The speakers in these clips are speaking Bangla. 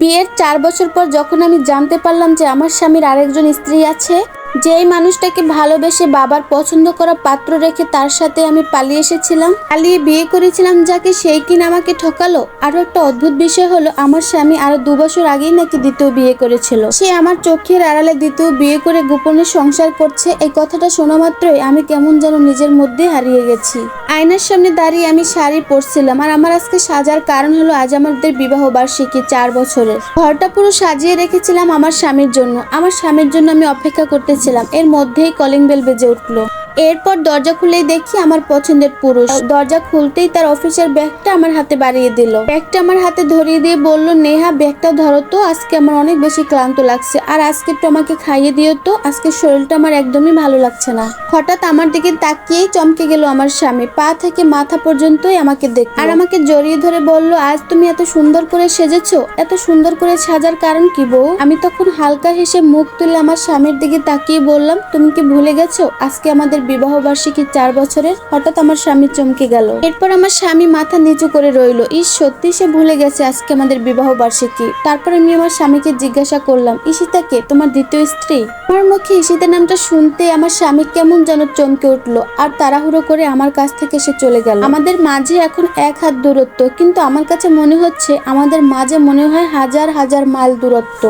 বিয়ের চার বছর পর যখন আমি জানতে পারলাম যে আমার স্বামীর আরেকজন স্ত্রী আছে যেই মানুষটাকে ভালোবেসে বাবার পছন্দ করা পাত্র রেখে তার সাথে আমি পালিয়ে এসেছিলাম, পালিয়ে বিয়ে করেছিলাম যাকে সেই কিনা আমাকে ঠকালো, আরও একটা অদ্ভুত বিষয় হলো আমার স্বামী আরও দু বছর আগেই নাকি দ্বিতীয় বিয়ে করেছিল। সে আমার চোখের আড়ালে দ্বিতীয় বিয়ে করে গোপনে সংসার করছে, এই কথাটা শোনা মাত্রই আমি কেমন যেন নিজের মধ্যে হারিয়ে গেছি। আয়নার সামনে দাঁড়িয়ে আমি শাড়ি পরছিলাম আর আমার আজকে সাজার কারণ হলো আজ আমাদের বিবাহ বার্ষিকী চার বছরের। ঘরটা পুরো সাজিয়ে রেখেছিলাম আমার স্বামীর জন্য। আমার স্বামীর জন্য আমি অপেক্ষা করতেছিলাম এর মধ্যেই কলিং বেল বেজে উঠল। এরপর দরজা খুলেই দেখি আমার পছন্দের পুরুষ। দরজা খুলতেই তার অফিসের ব্যাগটা আমার হাতে বাড়িয়ে দিল। ব্যাগটা আমার হাতে ধরিয়ে দিয়ে বলল, নেহা, ব্যাগটা ধরো তো, আজকে আমার অনেক বেশি ক্লান্ত লাগছে। আর আজকে একটু আমাকে খাইয়ে দিও তো, আজকে শরীরটা আমার একদমই ভালো লাগছে না। হঠাৎ আমার দিকে তাকিয়েই চমকে গেল আমার স্বামী। পা থেকে মাথা পর্যন্তই আমাকে দেখ আর আমাকে জড়িয়ে ধরে বলল, আজ তুমি এত সুন্দর করে সেজেছো, এত সুন্দর করে সাজার কারণ কি বউ? আমি তখন হালকা হেসে মুখ তুলে আমার স্বামীর দিকে তাকিয়ে বললাম, তুমি কি ভুলে গেছো? আজকে আমাদের বিবাহ বার্ষিকী চার বছরের হঠাৎ আমার স্বামী চমকে গেল। এরপর আমার স্বামী মাথা নিচু করে রইল। ইস, সত্যি সে ভুলে গেছে আজকে আমাদের বিবাহ বার্ষিকী। তারপর আমি আমার স্বামীকে জিজ্ঞাসা করলাম, ঈশিতাকে, তোমার দ্বিতীয় স্ত্রী? আমার মুখে ঈশিতা নামটা শুনতে আমার স্বামী কেমন যেন চমকে উঠল আর তাড়াহুড়ো করে আমার কাছ থেকে সে চলে গেল। আমাদের মাঝে এখন এক হাত দূরত্ব, কিন্তু আমার কাছে মনে হচ্ছে আমাদের মাঝে মনে হয় হাজার হাজার মাইল দূরত্ব।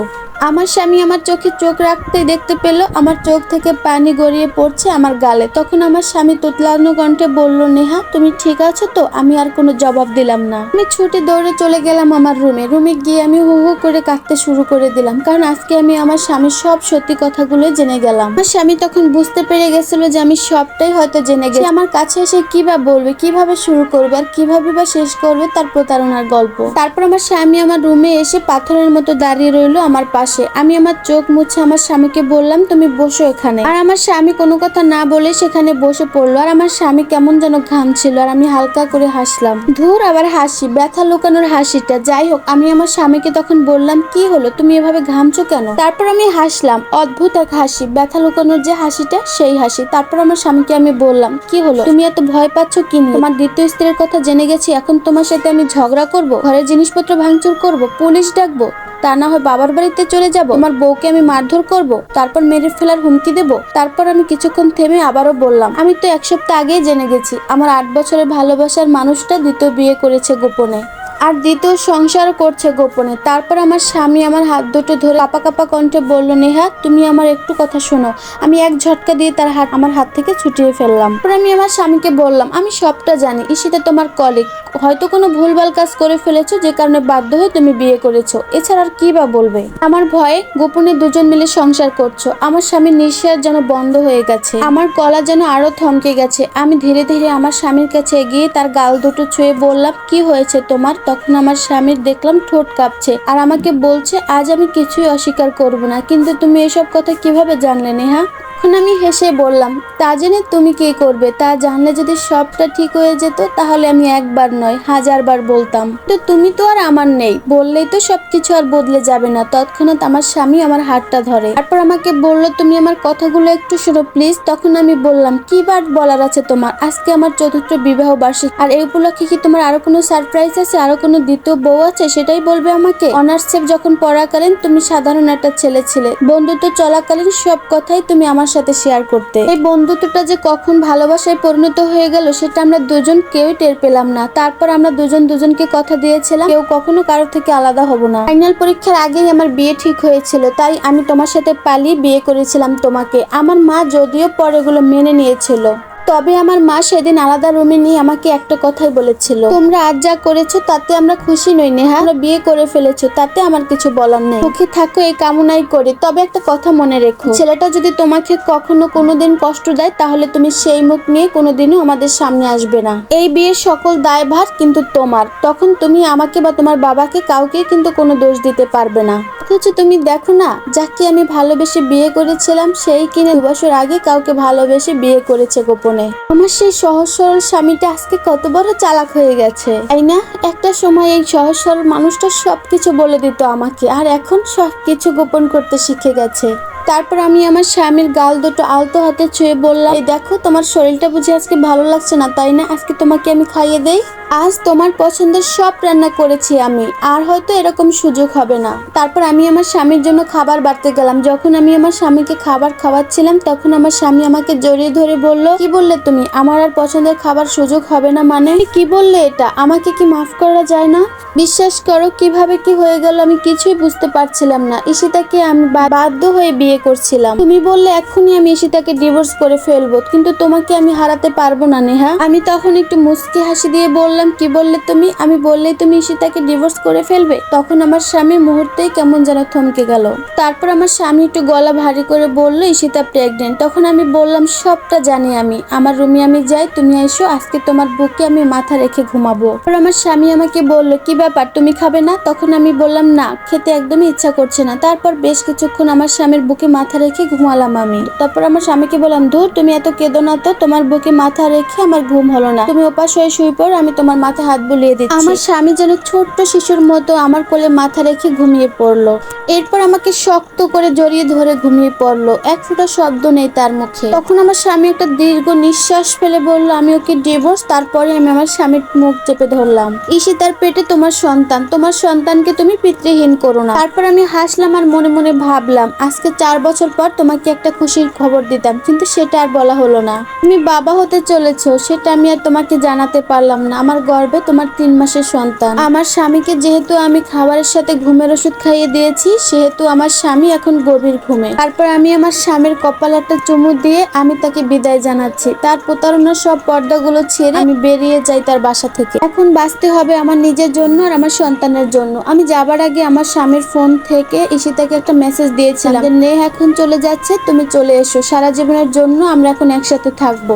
আমার স্বামী আমার চোখে চোখ রাখতে দেখতে পেল, আমার চোখ থেকে পানি গড়িয়ে পড়ছে আমার গালে। তখন আমার স্বামী তোতলানো কণ্ঠে বলল, নেহা, তুমি ঠিক আছো তো? আমি আর কোনো জবাব দিলাম না। আমি ছুটে দৌড়ে চলে গেলাম আমার রুমে। রুমে গিয়ে আমি হু হু করে কাঁদতে শুরু করে দিলাম, কারণ আজকে আমি আমার স্বামীর সব সত্যি কথাগুলো জেনে গেলাম। আমার স্বামী তখন বুঝতে পেরে গেছিল যে আমি সবটাই হয়তো জেনে গেছি। আমার কাছে এসে কি বা বলবে, কীভাবে শুরু করবে, আর কীভাবে বা শেষ করবে তার প্রতারণার গল্প। তারপর আমার স্বামী আমার রুমে এসে পাথরের মতো দাঁড়িয়ে রইল আমার পাশে। আমি আমার চোখ মুছে আমার স্বামীকে বললাম, তুমি বসো এখানে। আর আমার স্বামী কোনো কথা না বলে সেখানে বসে পড়ল। আর আমার স্বামী কেমন যেন ঘামছিল, আর আমি হালকা করে হাসলাম। ধুর আবার হাসি, ব্যথা লুকানোর হাসিটা। যাই হোক, আমি আমার স্বামীকে তখন বললাম, কি হলো? তুমি এভাবে ঘামছো কেন? তারপর আমি হাসলাম, অদ্ভুত এক হাসি। ব্যথা লুকানোর যে হাসিটা, সেই হাসি। তারপর আমার স্বামীকে আমি বললাম, কি হলো? তুমি এত ভয় পাচ্ছ কি? তোমার দ্বিতীয় স্ত্রীর কথা জেনে গেছি, এখন তোমার সাথে আমি ঝগড়া করব? ঘরের জিনিসপত্র ভাঙচুর করব? পুলিশ ডাকবো? তা না হয় বাবার বাড়িতে চলে যাব। আমার বউকে আমি মারধর করব, তারপর মেরে ফেলার হুমকি দেব। তারপর আমি কিছুক্ষণ থেমে আবারও বললাম, আমি তো এক সপ্তাহ আগেই জেনে গেছি, আমার আট বছরের ভালোবাসার মানুষটা দ্বিতীয় বিয়ে করেছে গোপনে। আর দ্বিতীয় সংসার করছে গোপনে। তারপর আমার স্বামী আমার হাত দুটো ধরে কাপা কাপা কণ্ঠে বলল, নেহা, তুমি আমার একটু কথা শোনো। আমি এক ঝটকা দিয়ে তার হাত, আমার হাত থেকে ছুটিয়ে ফেললাম। তারপর আমি আমার স্বামীকে বললাম, আমি সবটা জানি ঈশিতা তোমার কলিগ হয়তো কোনো ভুলভাল কাজ করে ফেলেছো, যে কারণে বাধ্য হয়ে তুমি বিয়ে করেছ। এছাড়া আর কি বা বলবে? আমার ভয়ে গোপনে দুজন মিলে সংসার করছ। আমার স্বামীর নিঃশ্বাস যেন বন্ধ হয়ে গেছে। আমার গলা যেন আরও থমকে গেছে। আমি ধীরে ধীরে আমার স্বামীর কাছে এগিয়ে তার গাল দুটো ছুঁয়ে বললাম, কি হয়েছে তোমার? তখন আমার স্বামীর দেখলাম ঠোঁট কাঁপছে আর আমাকে বলছে, আজ আমি কিছুই অস্বীকার করব না। কিন্তু তুমি এসব কথা কীভাবে জানলে নেহা? তখন আমি হেসে বললাম, তা জেনে তুমি কি করবে? তা জানলে যদি সবটা ঠিক হয়ে যেত, তাহলে আমি একবার নয়, হাজারবার বলতাম। তো তুমি তো আর আমার নেই, বললেই তো সবকিছু আর বদলে যাবে না। তৎক্ষণাৎ আমার স্বামী আমার হাতটা ধরে। তারপর আমাকে বলল, তুমি আমার কথাগুলো একটু শোনো, প্লিজ। তখন আমি বললাম, কি বার বলার আছে তোমার? আজকে আমার চতুর্থ বিবাহ বার্ষিক, আর এই উপলক্ষে কি তোমার আরও কোনো সারপ্রাইজ আছে, আরও কোনো দ্বিতীয় বউ আছে, সেটাই বলবে আমাকে? অনার্স যখন পড়াকালীন, তুমি সাধারণ একটা ছেলে ছিলে। বন্ধুত্ব চলাকালীন সব কথাই তুমি আমার সাথে শেয়ার করতে। এই বন্ধুত্বটা যে কখন ভালোবাসায় পরিণত হয়ে গেল, সেটা আমরা দুজন কেউ টের পেলাম না। তারপর আমরা দুজন দুজনকে কথা দিয়েছিলাম, কেউ কখনো কারও থেকে আলাদা হব না। ফাইনাল পরীক্ষার আগেই আমার বিয়ে ঠিক হয়েছিল, তাই আমি তোমার সাথে পালিয়ে বিয়ে করেছিলাম তোমাকে। আমার মা যদিও পরে এগুলো মেনে নিয়েছিল। তবে আমার মা সেদিন আলাদা রুমে নিয়ে আমাকে একটা কথাই বলেছিল। তোমরা আজ যা করেছ, তাতে আমরা খুশি নই নেহা। আমরা বিয়ে করে ফেলেছো, তাতে আমার কিছু বলার নেই। সুখী থাকো, এই কামনাই করি। তবে একটা কথা মনে রেখো। ছেলেটা যদি তোমাকে কখনো কোনোদিন কষ্ট দেয়, তাহলে তুমি সেই মুখ নিয়ে কোনোদিনও আমাদের সামনে আসবে না। এই বিয়ের সকল দায়ভার কিন্তু তোমার। তখন তুমি আমাকে বা তোমার বাবাকে কাউকে কিন্তু কোনো দোষ দিতে পারবে না। অথচ তুমি দেখো না, যাকে আমি ভালোবেসে বিয়ে করেছিলাম, সেই কিনে দু বছর আগে কাউকে ভালোবেসে বিয়ে করেছে গোপনে। আমার সেই সহজ সরল স্বামীটা আজকে কত বড় চালাক হয়ে গেছে। তাই না? একটা সময় এই সহজ সরল মানুষটা সবকিছু বলে দিত আমাকে, আর এখন সবকিছু গোপন করতে শিখে গেছে। তারপর আমি আমার স্বামীর গাল দুটো আলতো হাতে ছুঁয়ে বললাম দেখো, তোমার শরীরটা বুঝে আজকে ভালো লাগছে না, তাই না? আজকে তোমাকে আমি খাইয়ে দেই। আজ তোমার পছন্দের সব রান্না করেছি আমি, আর হয়তো এরকম সুযোগ হবে না। তারপর আমি আমার স্বামীর জন্য খাবার বাড়তে গেলাম। যখন আমি আমার স্বামীকে খাবার খাওয়াচ্ছিলাম, তখন আমার স্বামী আমাকে জড়িয়ে ধরে বলল, কি বললে তুমি? আমার আর পছন্দের খাবার সুযোগ হবে না মানে? কি বললে এটা? আমাকে কি মাফ করা যায় না? বিশ্বাস করো, কীভাবে কি হয়ে গেল আমি কিছুই বুঝতে পারছিলাম না। ঈশিতাকে আমি বাধ্য হয়ে বিয়ে করছিলাম। তুমি বললে এখনই আমি ঈশিতাকে ডিভোর্স করে ফেলব, কিন্তু তোমাকে আমি হারাতে পারব না নেহা। আমি তখন একটু মুস্কি হাসি দিয়ে বললাম কি বললে তুমি? আমি বললেই তুমি ঈশিতাকে ডিভোর্স করে ফেলবে। তখন আমার স্বামী মুহূর্তেই কেমন যেন থমকে গেল। তারপর আমার স্বামী একটু গলা ভারী করে বলল, ঈশিতা প্রেগনেন্ট তখন আমি বললাম, সবটা জানি আমি। আমার রুমে আমি যাই, তুমি এসো, আজকে তোমার বুকে আমি মাথা রেখে ঘুমাবো। তারপর আমার স্বামী আমাকে বলল, কি ব্যাপার, তুমি খাবে না? তখন আমি বললাম, না, খেতে একদমই ইচ্ছা করছে না। তারপর বেশ কিছুক্ষণ আমার স্বামীর বুকে মাথা রেখে ঘুমালাম আমি। তারপর আমার স্বামীকে বললাম, ধুর, তুমি এত কেঁদো না তো, তোমার বুকে মাথা রেখে আমার ঘুম হলো না। তুমি ওপাশ হয়ে শুয়ে পড়, আমি তোমার মাথায় হাত বুলিয়ে দিচ্ছি। আমার স্বামী যেন ছোট্ট শিশুর মতো আমার কোলে মাথা রেখে ঘুমিয়ে পড়ল। এরপর আমাকে শক্ত করে জড়িয়ে ধরে ঘুমিয়ে পড়ল। এক ফোঁটা শব্দ নেই তার মুখে। তখন আমার স্বামী একটা দীর্ঘ নিঃশ্বাস ফেলে বলল, আমি ওকে ডিভোর্স তারপরে আমি আমার স্বামীর মুখ চেপে ধরলাম। ঈশিতার পেটে তোমার সন্তান। তোমার সন্তানকে তুমি পিতৃহীন করো না। তারপর আমি হাসলাম আর মনে মনে ভাবলাম, আজকে চার বছর পর তোমাকে একটা খুশির খবর দিতাম, কিন্তু সেটা আর বলা হলো না। তুমি বাবা হতে চলেছো, সেটা আমি আর তোমাকে জানাতে পারলাম না। আমার গর্ভে তোমার তিন মাসের সন্তান। আমার স্বামীকে যেহেতু আমি খাবারের সাথে ঘুমের ওষুধ খাইয়ে দিয়েছি, সেহেতু আমার স্বামী এখন গভীর ঘুমে। তারপর আমি আমার স্বামীর কপাল একটা চুমু দিয়ে আমি তাকে বিদায় জানাচ্ছি। তার প্রতারণার সব পর্দাগুলো ছেড়ে আমি বেরিয়ে যাই তার বাসা থেকে। এখন বাঁচতে হবে আমার নিজের জন্য আর আমার সন্তানের জন্য। আমি যাবার আগে আমার স্বামীর ফোন থেকে ঈশিতাকে একটা মেসেজ দিয়েছিলাম যে, নেহ এখন চলে যাচ্ছে, তুমি চলে এসো। সারা জীবনের জন্য আমরা এখন একসাথে থাকব।